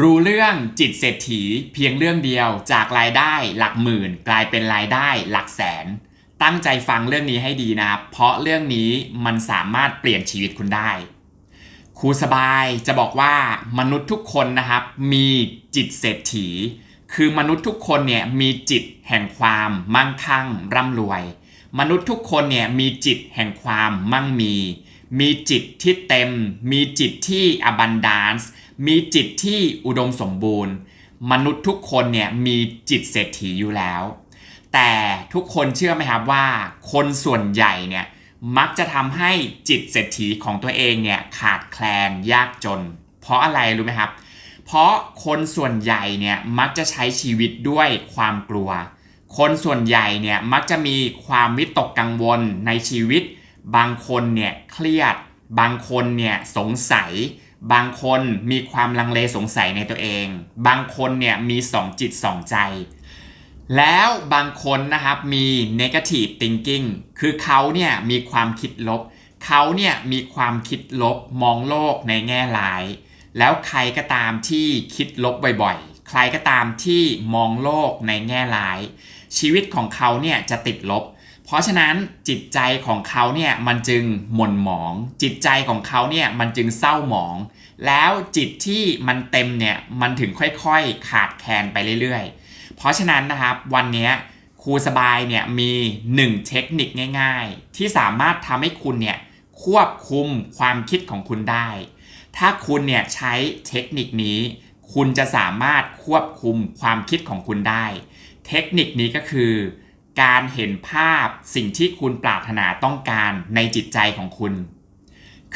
รู้เรื่องจิตเศรษฐีเพียงเรื่องเดียวจากรายได้หลักหมื่น กลายเป็นรายได้หลักแสน ตั้งใจฟังเรื่องนี้ให้ดีนะ เพราะเรื่องนี้มันสามารถเปลี่ยนชีวิตคุณได้ ครูสบายจะบอกว่ามนุษย์ทุกคนนะครับ มีจิตเศรษฐี คือมนุษย์ทุกคนเนี่ยมีจิตแห่งความมั่งคั่งร่ำรวย มนุษย์ทุกคนเนี่ยมีจิตแห่งความมั่งมี มีจิตที่เต็ม มีจิตที่ abundance มีจิตที่อุดมสมบูรณ์ มนุษย์ทุกคนเนี่ยมีจิตเศรษฐีอยู่แล้ว แต่ทุกคนเชื่อไหมครับว่าคนส่วนใหญ่เนี่ยมักจะทำให้จิตเศรษฐีของตัวเองเนี่ยขาดแคลนยากจน เพราะอะไรรู้ไหมครับ เพราะคนส่วนใหญ่เนี่ยมักจะใช้ชีวิตด้วยความกลัว คนส่วนใหญ่เนี่ยมักจะมีความวิตกกังวลในชีวิต บางคนเนี่ยเครียด บางคนเนี่ยสงสัย บางคนมีความลังเลสงสัยในตัวเอง บางคนเนี่ยมีสองจิตสองใจ แล้วบางคนนะครับมี negative thinking คือเขาเนี่ยมีความคิดลบ เขาเนี่ยมีความคิดลบมองโลกในแง่ร้าย แล้วใครก็ตามที่คิดลบบ่อยๆ ใครก็ตามที่มองโลกในแง่ร้าย ชีวิตของเขาเนี่ยจะติดลบ ราะฉะนั้นจิตใจของเขาเนี่ยมันจึงหม่นหมอง จิตใจของเขาเนี่ยมันจึงเศร้าหมอง แล้วจิตที่มันเต็มเนี่ยมันถึงค่อยๆ ขาดแคลนไปเรื่อยๆ เพราะฉะนั้นนะครับวันนี้ครูสบายเนี่ยมี 1 เทคนิคง่าย ๆ ที่สามารถทำให้คุณเนี่ยควบคุมความคิดของคุณได้ ถ้าคุณเนี่ยใช้เทคนิคนี้ คุณจะสามารถควบคุมความคิดของคุณได้ เทคนิคนี้ก็คือ การเห็นภาพสิ่งที่คุณปรารถนาต้องการในจิตใจของคุณ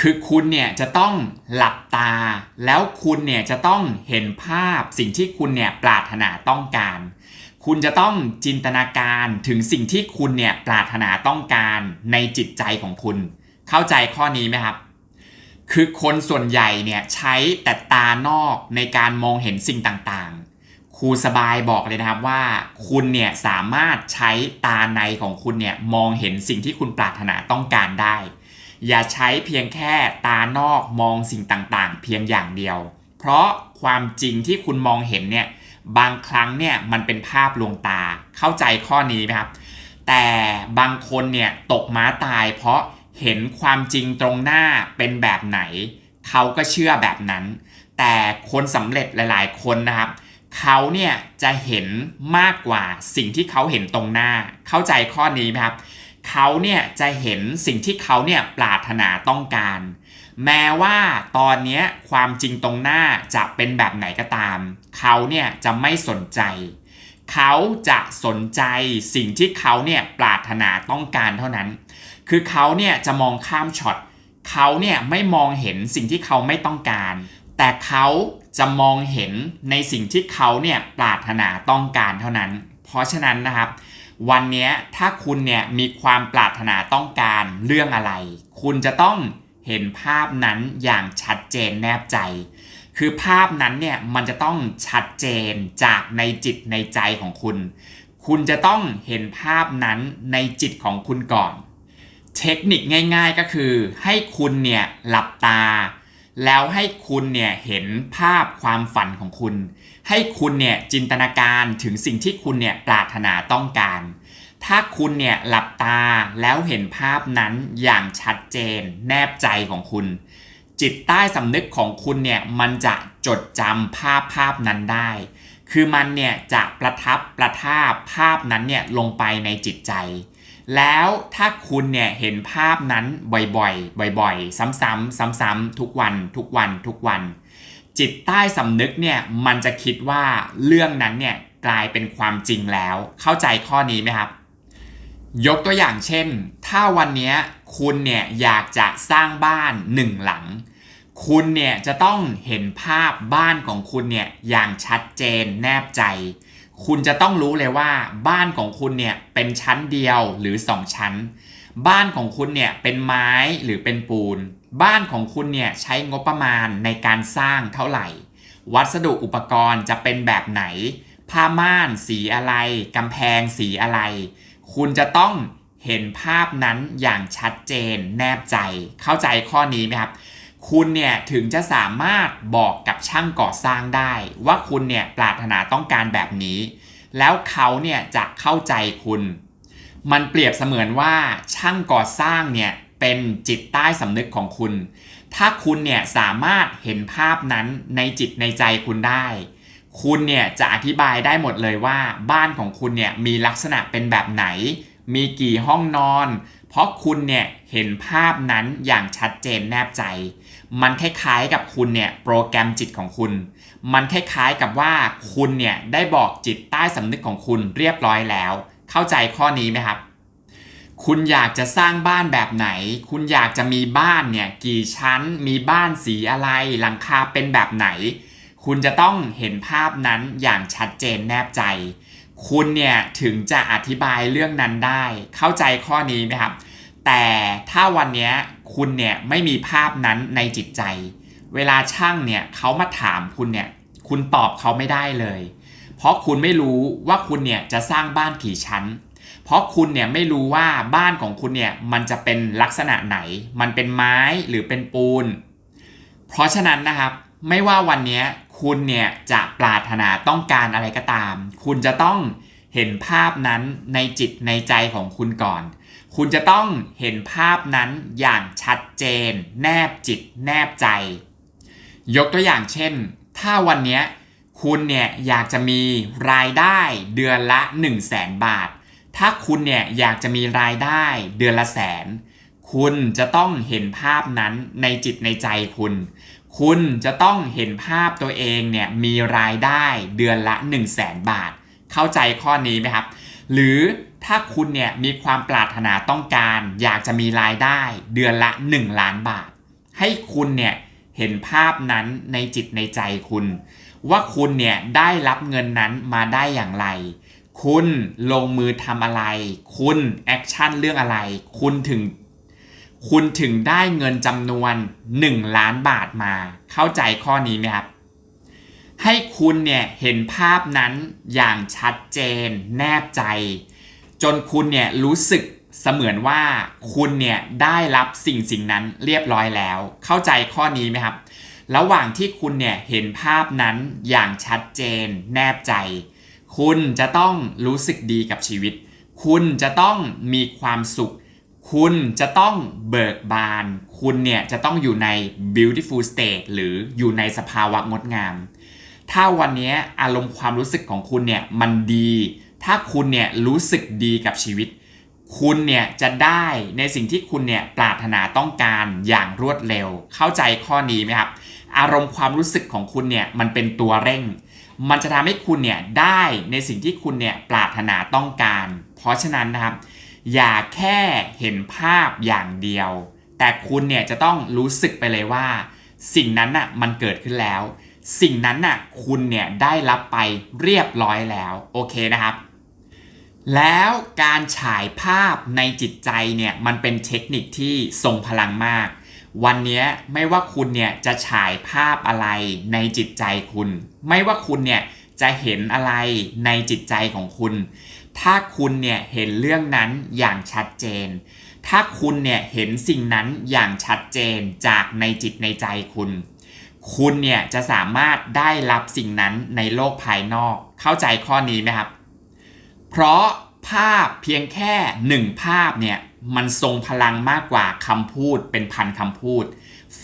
คือคุณเนี่ยจะต้องหลับตา แล้วคุณเนี่ยจะต้องเห็นภาพสิ่งที่คุณเนี่ยปรารถนาต้องการ คุณจะต้องจินตนาการถึงสิ่งที่คุณเนี่ยปรารถนาต้องการในจิตใจของคุณ เข้าใจข้อนี้ไหมครับคือคนส่วนใหญ่เนี่ยใช้แต่ตานอกในการมองเห็นสิ่งต่างๆ ครูสบายบอกเลยนะครับว่าคุณเนี่ยสามารถใช้ตาในของคุณเนี่ยมองเห็นสิ่งที่คุณปรารถนาต้องการได้ อย่าใช้เพียงแค่ตานอกมองสิ่งต่างๆ เพียงอย่างเดียว เพราะความจริงที่คุณมองเห็นเนี่ยบางครั้งเนี่ยมันเป็นภาพลวงตาเข้าใจข้อนี้ไหมครับ แต่บางคนเนี่ยตกม้าตาย เพราะเห็นความจริงตรงหน้าเป็นแบบไหน เขาก็เชื่อแบบนั้น แต่คนสำเร็จหลาย ๆ คนนะครับ เขาเนี่ยจะเห็นมากกว่าสิ่งที่เขาเห็นตรงหน้า เข้าใจข้อนี้ไหมครับเขาเนี่ยจะเห็นสิ่งที่เขาเนี่ยปรารถนาต้องการ แม้ว่าตอนนี้ความจริงตรงหน้าจะเป็นแบบไหนก็ตาม เขาเนี่ยจะไม่สนใจ เขาจะสนใจสิ่งที่เขาเนี่ยปรารถนาต้องการเท่านั้น คือเขาเนี่ยจะมองข้ามช็อตเขาเนี่ยไม่มองเห็นสิ่งที่เขาไม่ต้องการ แต่เขา จะมองเห็นในสิ่งที่เขาเนี่ยปรารถนาต้องการเท่านั้น เพราะฉะนั้นนะครับ วันนี้ถ้าคุณเนี่ยมีความปรารถนาต้องการเรื่องอะไร คุณจะต้องเห็นภาพนั้นอย่างชัดเจนแนบใจ คือภาพนั้นเนี่ยมันจะต้องชัดเจนจากในจิตในใจของคุณ คุณจะต้องเห็นภาพนั้นในจิตของคุณก่อน เทคนิคง่าย ๆก็คือ ให้คุณเนี่ยหลับตา แล้วให้คุณเนี่ยเห็นภาพความฝันของคุณ ให้คุณเนี่ยจินตนาการถึงสิ่งที่คุณเนี่ยปรารถนาต้องการ ถ้าคุณเนี่ยหลับตาแล้วเห็นภาพนั้นอย่างชัดเจน แนบใจของคุณ จิตใต้สำนึกของคุณเนี่ยมันจะจดจำภาพภาพนั้นได้ คือมันเนี่ยจะประทับประทาบภาพนั้นเนี่ยลงไปในจิตใจ แล้วถ้าคุณเนี่ยเห็นภาพนั้นบ่อยๆ บ่อยๆ ซ้ำๆซ้ำๆทุกวัน ทุกวัน ทุกวัน จิตใต้สำนึกเนี่ยมันจะคิดว่าเรื่องนั้นเนี่ยกลายเป็นความจริงแล้ว เข้าใจข้อนี้ไหมครับ ยกตัวอย่างเช่น ถ้าวันนี้คุณเนี่ยอยากจะสร้างบ้านหนึ่งหลัง คุณเนี่ยจะต้องเห็นภาพบ้านของคุณเนี่ยอย่างชัดเจนแนบใจ คุณจะต้องรู้เลยว่า บ้านของคุณเนี่ยเป็นชั้นเดียวหรือสองชั้น บ้านของคุณเนี่ยเป็นไม้หรือเป็นปูน บ้านของคุณเนี่ยใช้งบประมาณในการสร้างเท่าไหร่ วัสดุอุปกรณ์จะเป็นแบบไหน ผ้าม่านสีอะไรกำแพงสีอะไร คุณจะต้องเห็นภาพนั้นอย่างชัดเจนแนบใจเข้าใจข้อนี้ไหมครับ คุณเนี่ยถึงจะสามารถบอกกับช่างก่อสร้างได้ ว่าคุณเนี่ยปรารถนาต้องการแบบนี้ แล้วเขาเนี่ยจะเข้าใจคุณ มันเปรียบเสมือนว่าช่างก่อสร้างเนี่ยเป็นจิตใต้สำนึกของคุณ ถ้าคุณเนี่ยสามารถเห็นภาพนั้นในจิตในใจคุณได้ คุณเนี่ยจะอธิบายได้หมดเลยว่า บ้านของคุณเนี่ยมีลักษณะเป็นแบบไหน มีกี่ห้องนอน ราะคุณเนี่ยเห็นภาพนั้นอย่างชัดเจนแนบใจ มันคล้ายๆกับคุณเนี่ยโปรแกรมจิตของคุณ มันคล้ายๆกับว่าคุณเนี่ยได้บอกจิตใต้สำนึกของคุณเรียบร้อยแล้ว เข้าใจข้อนี้ไหมครับ คุณอยากจะสร้างบ้านแบบไหน คุณอยากจะมีบ้านเนี่ยกี่ชั้น มีบ้านสีอะไร หลังคาเป็นแบบไหน คุณจะต้องเห็นภาพนั้นอย่างชัดเจนแนบใจคุณเนี่ยถึงจะอธิบายเรื่องนั้นได้ เข้าใจข้อนี้ไหมครับ แต่ถ้าวันนี้คุณเนี่ยไม่มีภาพนั้นในจิตใจ เวลาช่างเนี่ยเขามาถามคุณเนี่ยคุณตอบเขาไม่ได้เลย เพราะคุณไม่รู้ว่าคุณเนี่ยจะสร้างบ้านกี่ชั้น เพราะคุณเนี่ยไม่รู้ว่าบ้านของคุณเนี่ยมันจะเป็นลักษณะไหน มันเป็นไม้หรือเป็นปูน เพราะฉะนั้นนะครับไม่ว่าวันนี้คุณเนี่ยจะปรารถนาต้องการอะไรก็ตาม คุณจะต้องเห็นภาพนั้นในจิตในใจของคุณก่อน คุณจะต้องเห็นภาพนั้นอย่างชัดเจน แนบจิต แนบใจ ยกตัวอย่างเช่น ถ้าวันนี้คุณเนี่ยอยากจะมีรายได้เดือนละ 1 0 0 0 0แสนบาท ถ้าคุณเนี่ยอยากจะมีรายได้เดือนละแสน คุณจะต้องเห็นภาพนั้นในจิตในใจคุณ คุณจะต้องเห็นภาพตัวเองเนี่ยมีรายได้เดือนละ 1 0 0 0 0แสนบาท เข้าใจข้อนี้ไหมครับ หรือ ถ้าคุณเนี่ยมีความปรารถนาต้องการ อยากจะมีรายได้เดือนละ 1 ล้านบาท ให้คุณเนี่ยเห็นภาพนั้นในจิตในใจคุณ ว่าคุณเนี่ยได้รับเงินนั้นมาได้อย่างไร คุณลงมือทำอะไร คุณแอคชั่นเรื่องอะไร คุณถึง คุณถึงได้เงินจำนวน 1 ล้านบาทมา เข้าใจข้อนี้ไหมครับให้คุณเนี่ยเห็นภาพนั้นอย่างชัดเจน แนบใจ จนคุณเนี่ยรู้สึกเสมือนว่าคุณเนี่ยได้รับสิ่งสิ่งนั้นเรียบร้อยแล้ว เข้าใจข้อนี้ไหมครับ ระหว่างที่คุณเนี่ยเห็นภาพนั้นอย่างชัดเจน แนบใจ คุณจะต้องรู้สึกดีกับชีวิต คุณจะต้องมีความสุข คุณจะต้องเบิกบาน คุณเนี่ยจะต้องอยู่ใน beautiful state หรืออยู่ในสภาวะงดงาม ถ้าวันนี้อารมณ์ความรู้สึกของคุณเนี่ยมันดี ถ้าคุณเนี่ยรู้สึกดีกับชีวิต คุณเนี่ยจะได้ในสิ่งที่คุณเนี่ยปรารถนาต้องการอย่างรวดเร็ว เข้าใจข้อนี้ไหมครับ อารมณ์ความรู้สึกของคุณเนี่ยมันเป็นตัวเร่ง มันจะทำให้คุณเนี่ยได้ในสิ่งที่คุณเนี่ยปรารถนาต้องการ เพราะฉะนั้นนะครับ อย่าแค่เห็นภาพอย่างเดียว แต่คุณเนี่ยจะต้องรู้สึกไปเลยว่า สิ่งนั้นน่ะมันเกิดขึ้นแล้วสิ่งนั้นน่ะคุณเนี่ยได้รับไปเรียบร้อยแล้ว โอเคนะครับ แล้วการฉายภาพในจิตใจเนี่ยมันเป็นเทคนิคที่ทรงพลังมาก วันนี้ไม่ว่าคุณเนี่ยจะฉายภาพอะไรในจิตใจคุณ ไม่ว่าคุณเนี่ยจะเห็นอะไรในจิตใจของคุณ ถ้าคุณเนี่ยเห็นเรื่องนั้นอย่างชัดเจน ถ้าคุณเนี่ยเห็นสิ่งนั้นอย่างชัดเจนจากในจิตในใจคุณ คุณเนี่ยจะสามารถได้รับสิ่งนั้นในโลกภายนอก เข้าใจข้อนี้ไหมครับ เพราะภาพเพียงแค่หนึ่งภาพเนี่ยมันทรงพลังมากกว่าคำพูดเป็นพันคำพูด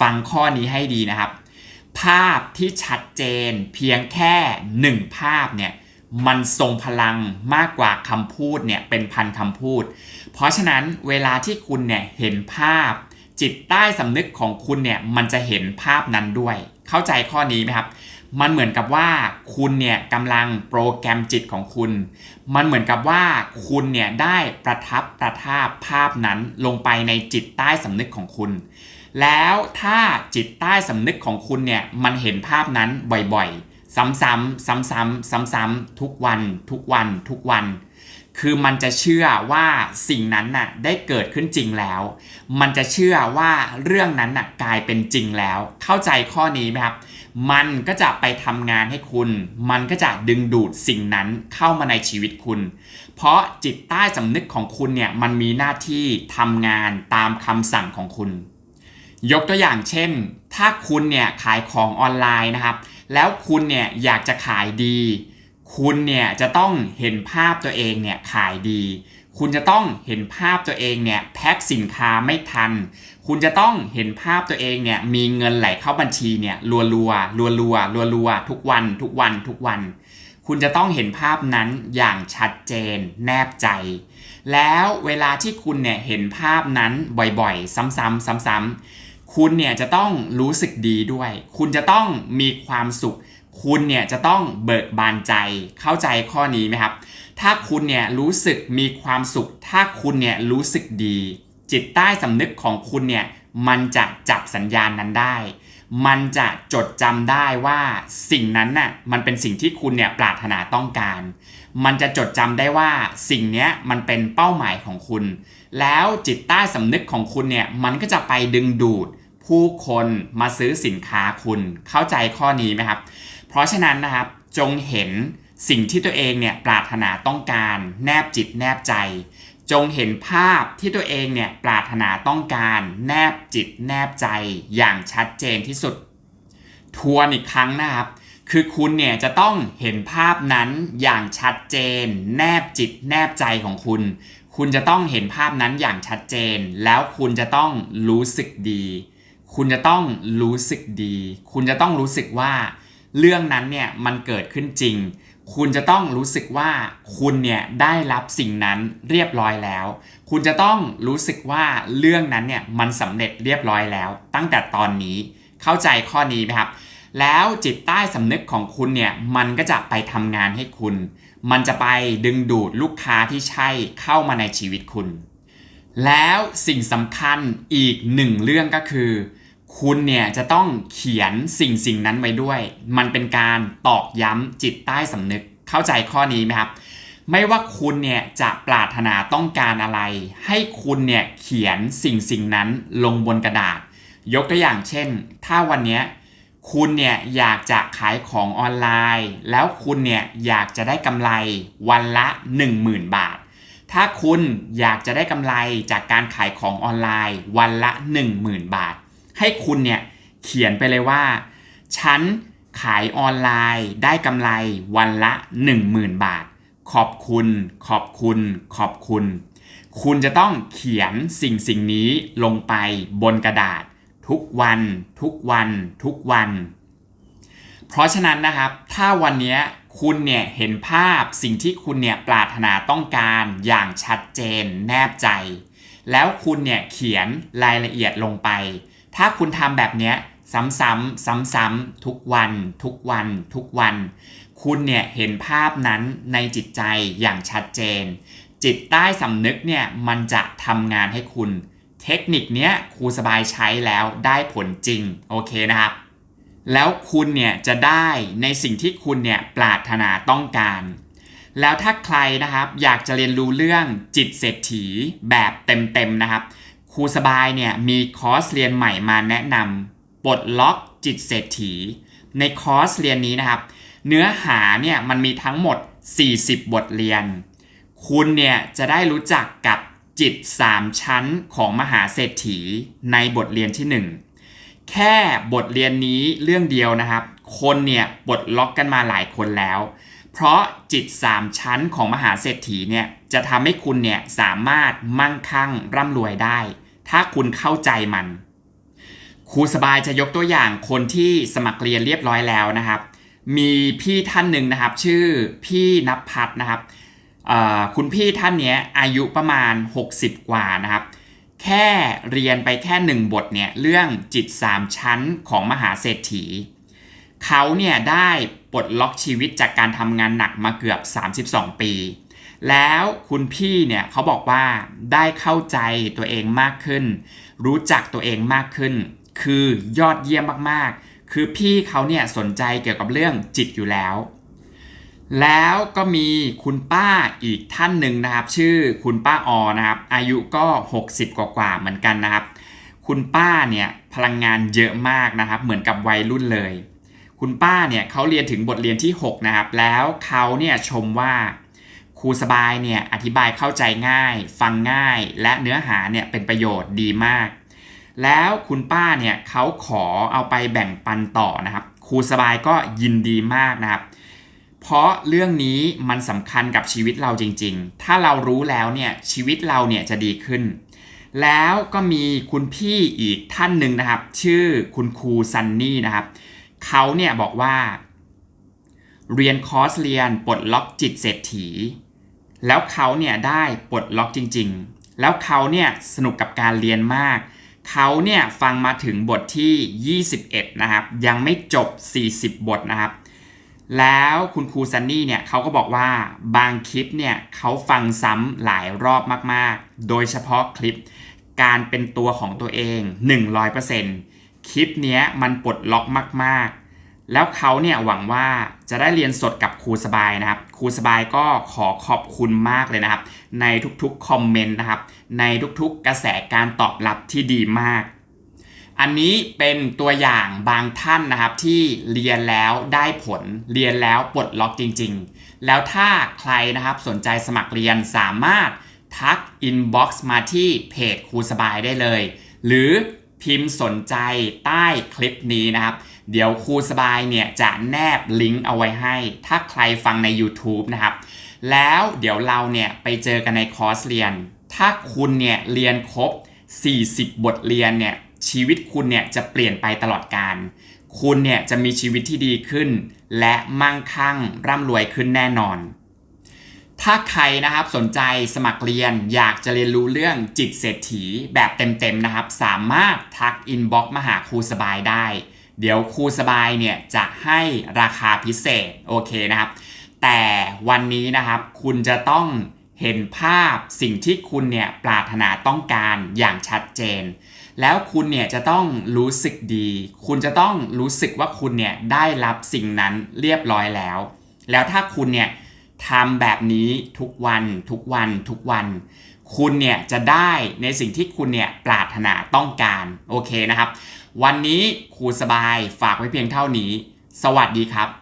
ฟังข้อนี้ให้ดีนะครับ ภาพที่ชัดเจนเพียงแค่หนึ่งภาพเนี่ยมันทรงพลังมากกว่าคำพูดเนี่ยเป็นพันคำพูด เพราะฉะนั้นเวลาที่คุณเนี่ยเห็นภาพ จิตใต้สำนึกของคุณเนี่ยมันจะเห็นภาพนั้นด้วย เข้าใจข้อนี้ไหมครับ มันเหมือนกับว่าคุณเนี่ยกำลังโปรแกรมจิตของคุณ มันเหมือนกับว่าคุณเนี่ยได้ประทับประทาบภาพนั้นลงไปในจิตใต้สำนึกของคุณ แล้วถ้าจิตใต้สำนึกของคุณเนี่ยมันเห็นภาพนั้นบ่อยๆ ซ้ำๆซ้ำๆซ้ำๆทุกวัน ทุกวัน ทุกวันคือมันจะเชื่อว่าสิ่งนั้นน่ะได้เกิดขึ้นจริงแล้ว มันจะเชื่อว่าเรื่องนั้นน่ะกลายเป็นจริงแล้ว เข้าใจข้อนี้ไหมครับ มันก็จะไปทำงานให้คุณ มันก็จะดึงดูดสิ่งนั้นเข้ามาในชีวิตคุณ เพราะจิตใต้สำนึกของคุณเนี่ยมันมีหน้าที่ทำงานตามคำสั่งของคุณ ยกตัวอย่างเช่น ถ้าคุณเนี่ยขายของออนไลน์นะครับ แล้วคุณเนี่ยอยากจะขายดี คุณเนี่ยจะต้องเห็นภาพตัวเองเนี่ยขายดีคุณจะต้องเห็นภาพตัวเองเนี่ยแพ็คสินค้าไม่ทัน คุณจะต้องเห็นภาพตัวเองเนี่ยมีเงินไหลเข้าบัญชีเนี่ยรัวรัวรัวรัวรัวรัวๆทุกวันทุกวันทุกวัน คุณจะต้องเห็นภาพนั้นอย่างชัดเจน แนบใจ แล้วเวลาที่คุณเนี่ยเห็นภาพนั้นบ่อยๆ ซ้ำๆซ้ำๆคุณเนี่ยจะต้องรู้สึกดีด้วย คุณจะต้องมีความสุข คุณเนี่ยจะต้องเบิกบานใจเข้าใจข้อนี้ไหมครับ ถ้าคุณเนี่ยรู้สึกมีความสุข ถ้าคุณเนี่ยรู้สึกดี จิตใต้สำนึกของคุณเนี่ยมันจะจับสัญญาณนั้นได้ มันจะจดจำได้ว่าสิ่งนั้นน่ะมันเป็นสิ่งที่คุณเนี่ยปรารถนาต้องการ มันจะจดจำได้ว่าสิ่งนี้มันเป็นเป้าหมายของคุณ แล้วจิตใต้สำนึกของคุณเนี่ยมันก็จะไปดึงดูดผู้คนมาซื้อสินค้าคุณเข้าใจข้อนี้ไหมครับ เพราะฉะนั้นนะครับจงเห็นสิ่งที่ตัวเองเนี่ยปรารถนาต้องการ แนบจิตแนบใจ จงเห็นภาพที่ตัวเองเนี่ยปรารถนาต้องการแนบจิตแนบใจอย่างชัดเจนที่สุด ทวนอีกครั้งนะครับ คือคุณเนี่ยจะต้องเห็นภาพนั้นอย่างชัดเจน แนบจิตแนบใจของคุณ คุณจะต้องเห็นภาพนั้นอย่างชัดเจน แล้วคุณจะต้องรู้สึกดี คุณจะต้องรู้สึกดี คุณจะต้องรู้สึกว่า เรื่องนั้นเนี่ยมันเกิดขึ้นจริง คุณจะต้องรู้สึกว่าคุณเนี่ยได้รับสิ่งนั้นเรียบร้อยแล้ว คุณจะต้องรู้สึกว่าเรื่องนั้นเนี่ยมันสำเร็จเรียบร้อยแล้ว ตั้งแต่ตอนนี้เข้าใจข้อนี้ไหมครับ แล้วจิตใต้สำนึกของคุณเนี่ยมันก็จะไปทำงานให้คุณ มันจะไปดึงดูดลูกค้าที่ใช่เข้ามาในชีวิตคุณ แล้วสิ่งสำคัญอีกหนึ่งเรื่องก็คือ คุณเนี่ยจะต้องเขียนสิ่งสิ่งนั้นไว้ด้วย มันเป็นการตอกย้ำจิตใต้สำนึกเข้าใจข้อนี้ไหมครับ ไม่ว่าคุณเนี่ยจะปรารถนาต้องการอะไร ให้คุณเนี่ยเขียนสิ่งสิ่งนั้นลงบนกระดาษ ยกตัวอย่างเช่น ถ้าวันนี้คุณเนี่ยอยากจะขายของออนไลน์ แล้วคุณเนี่ยอยากจะได้กำไรวันละ 10,000 บาท ถ้าคุณอยากจะได้กำไรจากการขายของออนไลน์ วันละ 10,000 บาท ให้คุณเนี่ยเขียนไปเลยว่า ฉันขายออนไลน์ได้กำไรวันละ 10,000 บาท ขอบคุณ ขอบคุณ ขอบคุณ คุณจะต้องเขียนสิ่งสิ่งนี้ลงไปบนกระดาษ ทุกวัน ทุกวัน ทุกวัน เพราะฉะนั้นนะครับ ถ้าวันนี้คุณเนี่ยเห็นภาพสิ่งที่คุณเนี่ยปรารถนาต้องการอย่างชัดเจนแนบใจ แล้วคุณเนี่ยเขียนรายละเอียดลงไป ถ้าคุณทำแบบเนี้ยซ้ำๆซ้ำๆทุกวัน ทุกวัน ทุกวัน คุณเนี่ยเห็นภาพนั้นในจิตใจอย่างชัดเจน จิตใต้สำนึกเนี่ยมันจะทำงานให้คุณ เทคนิคเนี้ยครูสบายใช้แล้วได้ผลจริง โอเคนะครับ แล้วคุณเนี่ยจะได้ในสิ่งที่คุณเนี่ยปรารถนาต้องการ แล้วถ้าใครนะครับอยากจะเรียนรู้เรื่องจิตเศรษฐีแบบเต็มๆนะครับ ครูสบายเนี่ยมีคอร์สเรียนใหม่มาแนะนำปลดล็อกจิตเศรษฐี ในคอร์สเรียนนี้นะครับ เนื้อหาเนี่ยมันมีทั้งหมด 40 บทเรียน คุณเนี่ยจะได้รู้จักกับจิต 3 ชั้นของมหาเศรษฐีในบทเรียนที่ 1 แค่บทเรียนนี้เรื่องเดียวนะครับ คนเนี่ยปลดล็อกกันมาหลายคนแล้ว เพราะจิต 3 ชั้นของมหาเศรษฐีเนี่ยจะทำให้คุณเนี่ยสามารถมั่งคั่งร่ำรวยได้ ถ้าคุณเข้าใจมันครูสบายจะยกตัวอย่างคนที่สมัครเรียนเรียบร้อยแล้วนะครับ มีพี่ท่านหนึ่งนะครับ ชื่อพี่นภัทรนะครับคุณพี่ท่านนี้อายุประมาณ 60 กว่านะครับ แค่เรียนไปแค่หนึ่งบทเนี่ยเรื่องจิต 3 ชั้นของมหาเศรษฐี เขาเนี่ยได้ปลดล็อกชีวิตจากการทำงานหนักมาเกือบ 32 ปี แล้วคุณพี่เนี่ยเขาบอกว่าได้เข้าใจตัวเองมากขึ้น รู้จักตัวเองมากขึ้น คือยอดเยี่ยมมากๆ คือพี่เขาเนี่ยสนใจเกี่ยวกับเรื่องจิตอยู่แล้ว แล้วก็มีคุณป้าอีกท่านหนึ่งนะครับ ชื่อคุณป้าออนะครับ อายุก็ 60 กว่าๆเหมือนกันนะครับ คุณป้าเนี่ยพลังงานเยอะมากนะครับ เหมือนกับวัยรุ่นเลย คุณป้าเนี่ยเขาเรียนถึงบทเรียนที่ 6 นะครับ แล้วเขาเนี่ยชมว่า ครูสบายเนี่ยอธิบายเข้าใจง่าย ฟังง่าย และเนื้อหาเนี่ยเป็นประโยชน์ดีมาก แล้วคุณป้าเนี่ยเขาขอเอาไปแบ่งปันต่อนะครับ ครูสบายก็ยินดีมากนะครับ เพราะเรื่องนี้มันสำคัญกับชีวิตเราจริง ๆ ถ้าเรารู้แล้วเนี่ยชีวิตเราเนี่ยจะดีขึ้น แล้วก็มีคุณพี่อีกท่านหนึ่งนะครับ ชื่อคุณครูซันนี่นะครับเขาเนี่ยบอกว่าเรียนคอร์สเรียนปลดล็อกจิตเศรษฐี แล้วเขาเนี่ยได้ปลดล็อกจริง ๆ แล้วเขาเนี่ยสนุกกับการเรียนมาก เขาเนี่ยฟังมาถึงบทที่ 21 นะครับ ยังไม่จบ 40 บทนะครับ แล้วคุณครูซันนี่เนี่ยเขาก็บอกว่าบางคลิปเนี่ยเขาฟังซ้ำหลายรอบมากๆ โดยเฉพาะคลิปการเป็นตัวของตัวเอง 100%คลิปเนี้ยมันปลดล็อกมากๆ แล้วเขาเนี่ยหวังว่าจะได้เรียนสดกับครูสบายนะครับ ครูสบายก็ขอขอบคุณมากเลยนะครับ ในทุกๆคอมเมนต์นะครับ ในทุกๆกระแสการตอบรับที่ดีมาก อันนี้เป็นตัวอย่างบางท่านนะครับที่เรียนแล้วได้ผล เรียนแล้วปลดล็อกจริง ๆ แล้วถ้าใครนะครับสนใจสมัครเรียนสามารถทักอินบ็อกซ์มาที่เพจครูสบายได้เลย หรือพิมพ์สนใจใต้คลิปนี้นะครับ เดี๋ยวครูสบายเนี่ยจะแนบลิงก์เอาไว้ให้ ถ้าใครฟังใน YouTube นะครับ แล้วเดี๋ยวเราเนี่ยไปเจอกันในคอร์สเรียน ถ้าคุณเนี่ยเรียนครบ 40 บทเรียนเนี่ยชีวิตคุณเนี่ยจะเปลี่ยนไปตลอดการ คุณเนี่ยจะมีชีวิตที่ดีขึ้น และมั่งคั่งร่ำรวยขึ้นแน่นอน ถ้าใครนะครับสนใจสมัครเรียนอยากจะเรียนรู้เรื่องจิตเศรษฐีแบบเต็มๆนะครับ สามารถทักอินบ็อกซ์มาหาครูสบายได้ เดี๋ยวครูสบายเนี่ยจะให้ราคาพิเศษโอเคนะครับ แต่วันนี้นะครับคุณจะต้องเห็นภาพสิ่งที่คุณเนี่ยปรารถนาต้องการอย่างชัดเจน แล้วคุณเนี่ยจะต้องรู้สึกดี คุณจะต้องรู้สึกว่าคุณเนี่ยได้รับสิ่งนั้นเรียบร้อยแล้ว แล้วถ้าคุณเนี่ยทำแบบนี้ทุกวันทุกวันทุกวัน คุณเนี่ยจะได้ในสิ่งที่คุณเนี่ยปรารถนาต้องการโอเคนะครับ วันนี้ครูสบายฝากไว้เพียงเท่านี้ สวัสดีครับ